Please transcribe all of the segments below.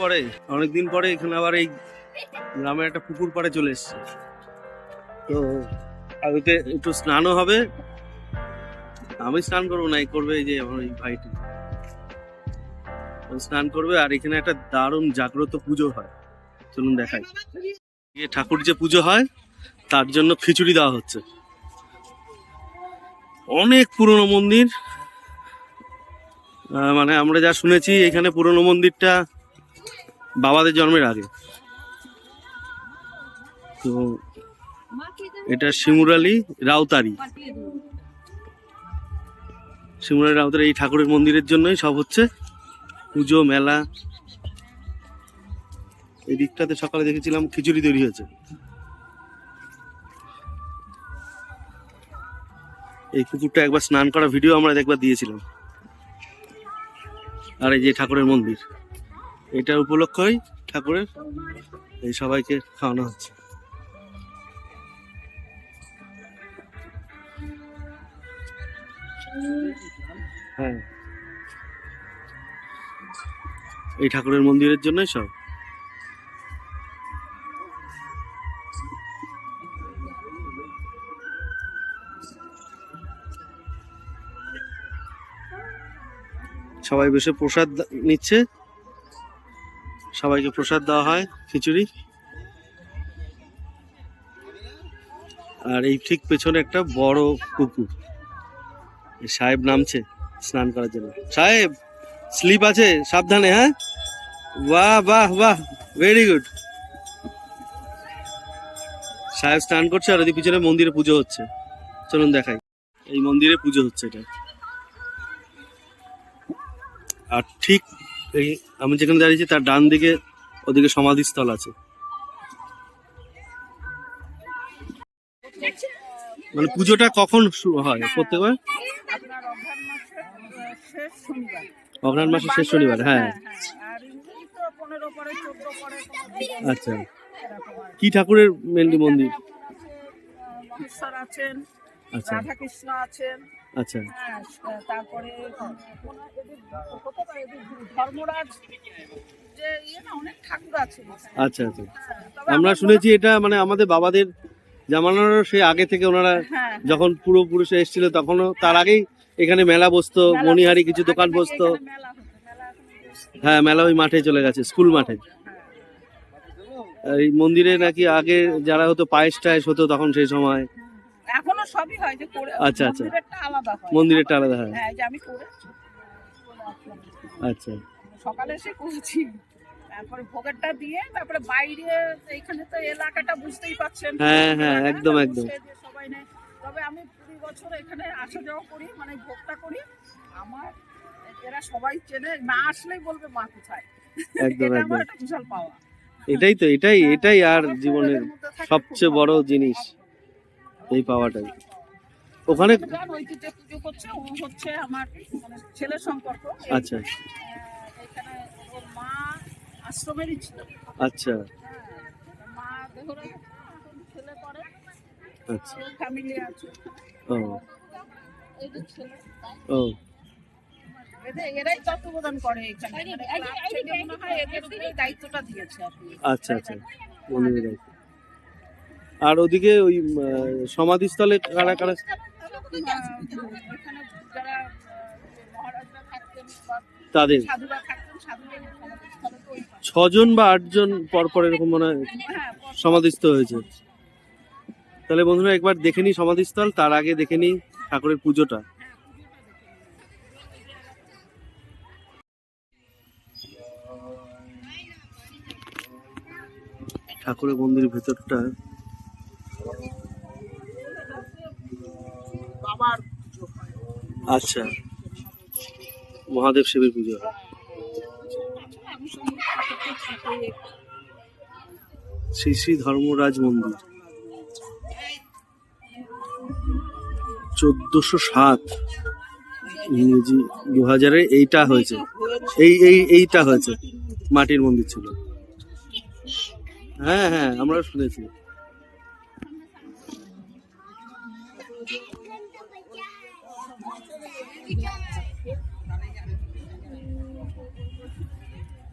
পরে, অনেকদিন পরে এখানে আবার এই গ্রামে একটা পুকুর পাড়ে চলে এসছে। তো আগে একটু স্নানও হবে। আমি স্নান করব না, এই করবে এই যে আমার এই ভাইটি। স্নান করবে আর এখানে একটা দারুণ জাগ্রত পুজো হয়। চলুন দেখাই। ঠাকুর যে পুজো হয়, তার জন্য খিচুড়ি দেওয়া হচ্ছে। অনেক পুরনো মন্দির। মানে আমরা যা শুনেছি, এখানে পুরনো মন্দিরটা বাবাদের জন্মের আগে। তো এটা শিমুরালি রাউতারি। শিমুরালি রাউতারি এই ঠাকুরের মন্দিরের জন্যই সব হচ্ছে। পুজো, মেলা। এই দিকটাতে সকালে দেখেছিলাম খিচুড়ি তৈরি হয়েছে। এই কুকুরটা একবার স্নান করা ভিডিও আমরা একবার দিয়েছিলাম। আর এই যে ঠাকুরের মন্দির। এটার উপলক্ষই ঠাকুরের এই সবাইকে খাওয়ানো হচ্ছে। হ্যাঁ। এই ঠাকুরের মন্দিরের জন্যই সব। সবাই বসে প্রসাদ নিচ্ছে। সবাইকে প্রসাদ দেওয়া হয়, খিচুড়ি। আর এই ঠিক পেছনে একটা বড় এই সাহেব নামছে স্নান করার জন্য। সাহেব, স্লিপ আছে, সাবধানে হ্যাঁ? বাহ বাহ বাহ ভেরি গুড সাহেব স্নান করছে আর ওদিকে পিছনে মন্দিরে পুজো হচ্ছে। চলুন দেখাই। এই মন্দিরে পুজো হচ্ছে এটা। আর ঠিক এই আমি যেখানে দাঁড়িয়েছি তার ডান দিকে ওদিকে সমাধিস্থল আছে। মানে পুজোটা কখন শুরু হয়? প্রত্যেকবার? অঘ্রাণ মাসের শেষ শনিবার হ্যাঁ। আচ্ছা। কি। ঠাকুরের মেনলি মন্দির? আচ্ছা। রাধাকৃষ্ণ আছেন। আচ্ছা। হ্যাঁ তারপরে ধর্মরাজ যে ইয়ে না অনেক ঠাকুর আছে আচ্ছা আচ্ছা। হ্যাঁ, আমরা শুনেছি এটা মানে আমাদের বাবাদের জামানোর সে আগে থেকে ওনারা হ্যাঁ যখন পূর্বপুরুষে এসেছিল তখনও তার আগেই এখানে মেলা বসতো মণিহারি কিছু দোকান বসতো। হ্যাঁ মেলা ওই মাঠে চলে গেছে স্কুল মাঠে। এই মন্দিরে নাকি আগে যারা হতো পায়েস টায়েস হতো তখন সেই সময়। এখনও সবই হয় যে করে আচ্ছা, আচ্ছা। মন্দিরেরটা আলাদা হয়। মন্দিরেরটা আলাদা হয়। হ্যাঁ যে আমি করে আচ্ছা। সকালে এসে করেছি। তারপরে ভোগেরটা দিয়ে তারপরে বাইরে এইখানে তো এলাকাটা বুঝতেই পাচ্ছেন। হ্যাঁ, হ্যাঁ, একদম, একদম। সবাই নেয় তবে আমি কুড়ি বছর এখানে আসা যাওয়া করি মানে ভোগটা করি। আমার এরা সবাই চেনে না আসলেই বলবে মা কোথায়। একদম একদম। বিশাল পাওয়া। এটাই তো এটাই এটাই আর জীবনের সবচেয়ে বড় জিনিস। এই পাওয়াটাই ওখানে যান ওই যে পুজো করছে ও হচ্ছে আমার ছেলের সম্পর্ক। আচ্ছা। মা আশ্রমেরই ছিল। আচ্ছা। হ্যাঁ, মা ছেলে করে। আচ্ছা। ফ্যামিলি আছে। ও। এই যে ছেলে ও। এদের এরাই তত্ত্বাবধান করে এখানে। মানে ক্লাব থেকে মনে হয় এদের দায়িত্বটা দিয়েছে আচ্ছা আচ্ছা। দায়িত্ব। আর ওদিকে ওই সমাধিস্থলে কারা কারা তাদের। ছজন বা আটজন পর পর এরকম মনে হয় সমাধিস্থ হয়েছে। তাহলে বন্ধুরা একবার দেখে নিই সমাধিস্থল, তার আগে দেখে নিই ঠাকুরের পুজোটা। ঠাকুরের মন্দিরের ভেতরটা আচ্ছা। মহাদেব শিবের পুজো হয়। শ্রী শ্রী ধর্মরাজ মন্দির। চোদ্দশো সাত ইংরেজি দু হাজারে এইটা হয়েছে। এই এই, এইটা হয়েছে। মাটির মন্দির ছিল। হ্যাঁ হ্যাঁ আমরা শুনেছি।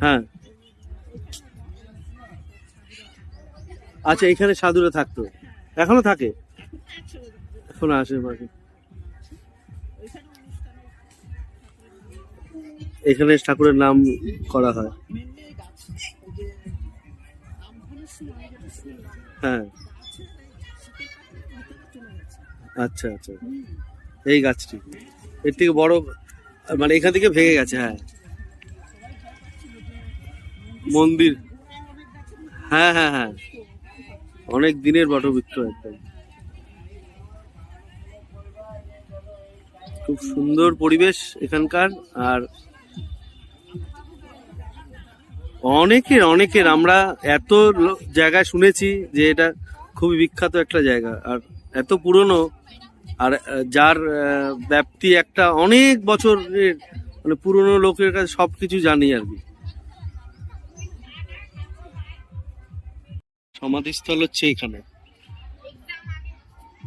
হ্যাঁ। আচ্ছা এখানে সাধুরা থাকতো। এখনও থাকে? এখনও আসে মাঝে। এখানে ঠাকুরের নাম করা হয়। হ্যাঁ। আচ্ছা আচ্ছা। এই গাছটি। এর থেকে বড় মানে এখান থেকে ভেঙে গেছে হ্যাঁ। মন্দির। হ্যাঁ হ্যাঁ হ্যাঁ। অনেক দিনের বটবৃক্ষ একদম। খুব সুন্দর পরিবেশ এখানকার, আর অনেকের অনেকের, আমরা এত জায়গায় শুনেছি যে এটা খুবই বিখ্যাত একটা জায়গা, আর এত পুরনো, আর যার ব্যাপ্তি একটা অনেক বছরের মানে পুরনো লোকের কাছে সব কিছু জানি আর কি। সমাধিস্থল হচ্ছে এখানে।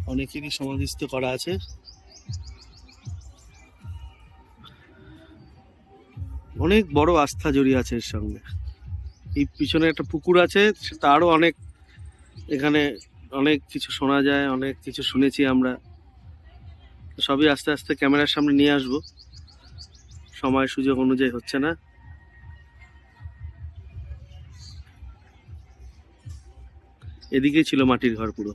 অনেকেরই সমাধিস্থ করা আছে। অনেক বড় আস্থা জড়িয়ে আছে এর সঙ্গে। এই পিছনে একটা পুকুর আছে তারও অনেক এখানে অনেক কিছু শোনা যায়, অনেক কিছু শুনেছি আমরা। সবই আস্তে আস্তে ক্যামেরার সামনে নিয়ে আসব। সময় সুযোগ অনুযায়ী হচ্ছে না। এদিকেই ছিল মাটির ঘর পুরো।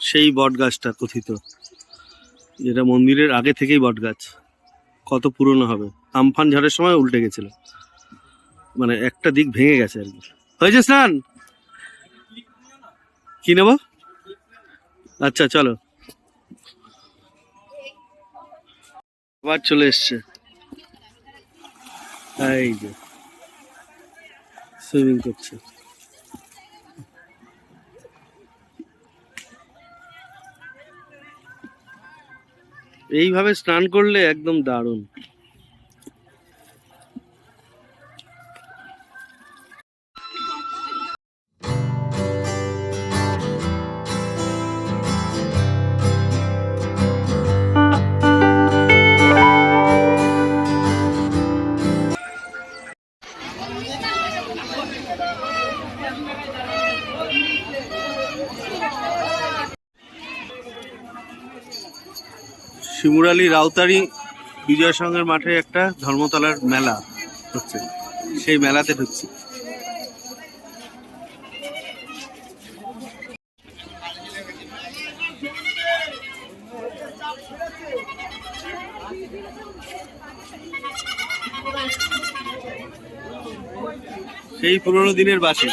সেই বট গাছটা কথিত, যেটা মন্দিরের আগে থেকেই বট গাছ কত পুরনো হবে। আমফান ঝড়ের সময় উল্টে গেছিল। মানে একটা দিক ভেঙে গেছে আর কি। হয়েছে স্নান? কি নেব? আচ্ছা চলো। আবার চলে এসছে। এই যে সুইমিং করছে। এইভাবে স্নান করলে একদম দারুণ। শিমুরালি রাউতারি বিজয় সংঘের মাঠে একটা ধর্মতলার মেলা হচ্ছে। সেই মেলাতে ঢুকছি। সেই পুরোনো দিনের বাসে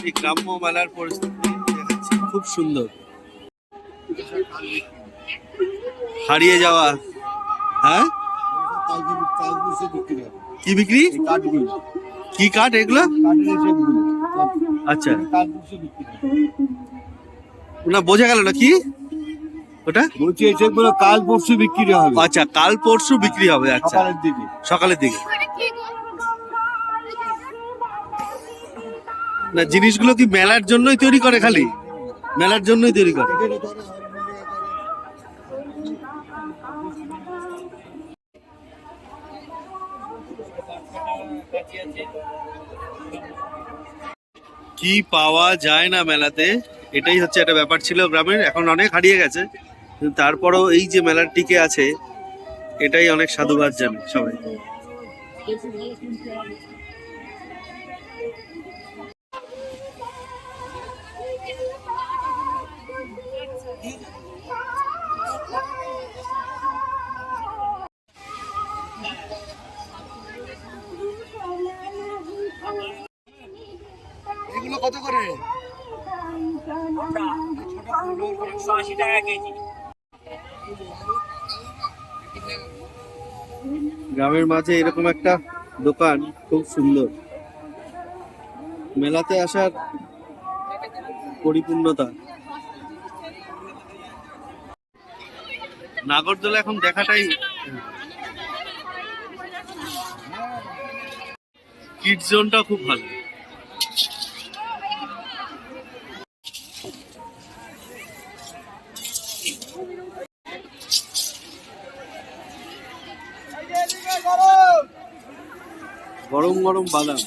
এই গ্রাম্য মেলার পরিস্থিতি খুব সুন্দর। হারিয়ে যাওয়া হ্যাঁ? কি বিক্রি? কি কাঠ এগুলো? আচ্ছা। না বোঝা গেল না কি? ওটা? বলছি এসবগুলো কাল পরশু বিক্রি হবে। আচ্ছা কাল পরশু বিক্রি হবে আচ্ছা। সকালের দিকে। সকালের দিকে। না জিনিসগুলো কি মেলার জন্যই তৈরি করে খালি? মেলার জন্যই তৈরি করে? কি পাওয়া যায় না মেলাতে? এটাই হচ্ছে একটা ব্যাপার ছিল গ্রামের, এখন অনেক হারিয়ে গেছে। তারপরও এই যে মেলার টিকে আছে, এটাই অনেক সাধুবাদ জানে সবাই। গ্রামের মাঝে এরকম একটা দোকান, খুব সুন্দর। মেলাতে আসার পরিপূর্ণতা। নাগরদোলা এখন দেখাটাই কিড জোনটা খুব ভালো। গরম গরম বাদাম।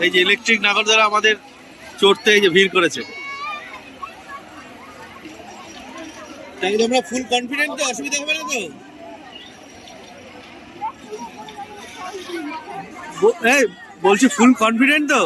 এই যে ইলেকট্রিক নাগরদোলা আমাদের চড়তে এই যে ভিড় করেছে। তাই তোমরা ফুল কনফিডেন্ট তো অসুবিধা হবে না তো? এই বলছি ফুল কনফিডেন্ট তো?